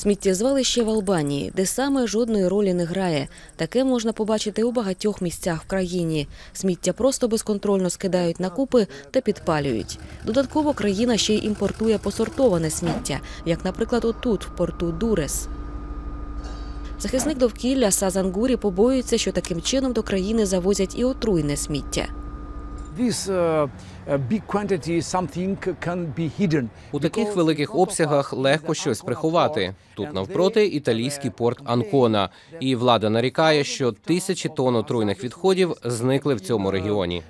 Сміттєзвалище в Албанії, де саме жодної ролі не грає. Таке можна побачити у багатьох місцях в країні. Сміття просто безконтрольно скидають на купи та підпалюють. Додатково країна ще й імпортує посортоване сміття, як, наприклад, отут, в порту Дурес. Захисник довкілля Сазан Гурі побоюється, що таким чином до країни завозять і отруйне сміття. У таких великих обсягах легко щось приховати. Тут навпроти італійський порт Анкона, і влада нарікає, що тисячі тонн отруйних відходів зникли в цьому регіоні.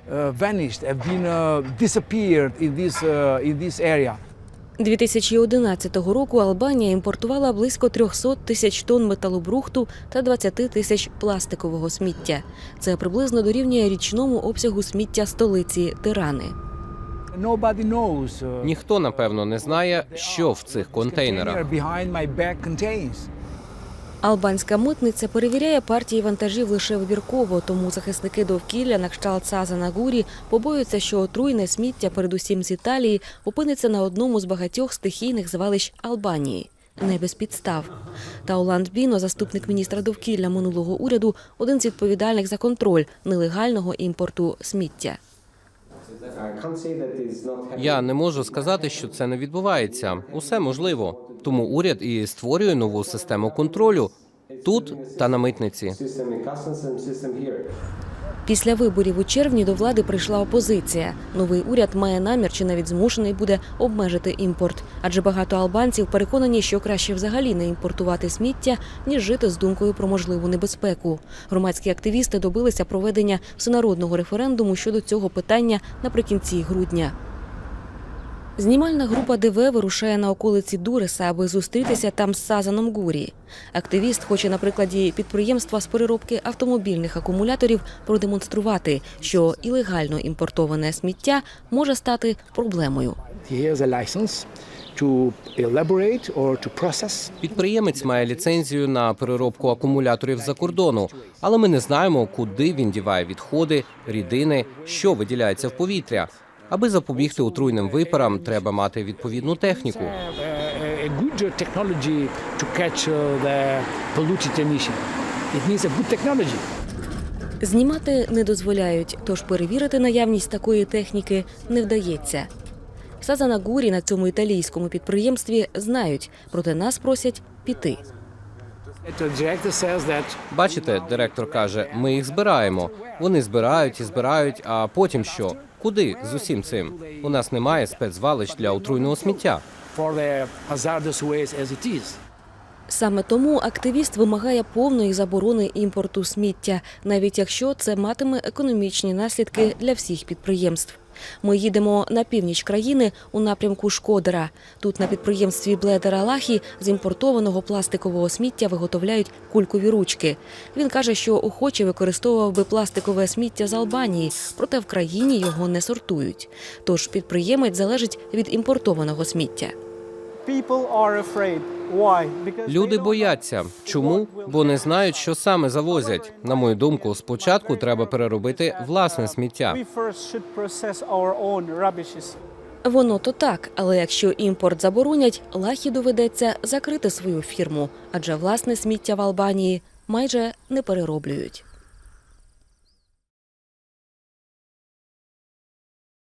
2011 року Албанія імпортувала близько 300 тисяч тонн металобрухту та 20 тисяч пластикового сміття. Це приблизно дорівнює річному обсягу сміття столиці Тирани. Uh, Ніхто напевно не знає, що в цих контейнерах. Албанська митниця перевіряє партії вантажів лише вибірково, тому захисники довкілля на кшталт Сазана Гурі побоюються, що отруйне сміття, передусім з Італії, опиниться на одному з багатьох стихійних звалищ Албанії. Не без підстав. Тауланд Біно, заступник міністра довкілля минулого уряду, один з відповідальних за контроль нелегального імпорту сміття. Я не можу сказати, що це не відбувається. Усе можливо. Тому уряд і створює нову систему контролю тут та на митниці. Після виборів у червні до влади прийшла опозиція. Новий уряд має намір чи навіть змушений буде обмежити імпорт, адже багато албанців переконані, що краще взагалі не імпортувати сміття, ніж жити з думкою про можливу небезпеку. Громадські активісти добилися проведення всенародного референдуму щодо цього питання наприкінці грудня. Знімальна група ДВ вирушає на околиці Дуреса, аби зустрітися там з Сазаном Гурі. Активіст хоче на прикладі підприємства з переробки автомобільних акумуляторів продемонструвати, що ілегально імпортоване сміття може стати проблемою. Підприємець має ліцензію на переробку акумуляторів за кордону, але ми не знаємо, куди він діває відходи, рідини, що виділяється в повітря. Аби запобігти отруйним випарам, треба мати відповідну техніку. Uh. Знімати не дозволяють, тож перевірити наявність такої техніки не вдається. Сазана Гурі на цьому італійському підприємстві знають, проте нас просять піти. Бачите, директор каже: ми їх збираємо. Вони збирають і збирають. А потім що? Куди з усім цим? У нас немає спецвалищ для отруйного сміття. Саме тому активіст вимагає повної заборони імпорту сміття, навіть якщо це матиме економічні наслідки для всіх підприємств. Ми їдемо на північ країни у напрямку Шкодера. Тут на підприємстві Бледера Лахі з імпортованого пластикового сміття виготовляють кулькові ручки. Він каже, що охоче використовував би пластикове сміття з Албанії, проте в країні його не сортують. Тож підприємець залежить від імпортованого сміття. Люди бояться. Чому? Бо не знають, що саме завозять. На мою думку, спочатку треба переробити власне сміття. Воно то так, але якщо імпорт заборонять, лахі доведеться закрити свою фірму, адже власне сміття в Албанії майже не перероблюють.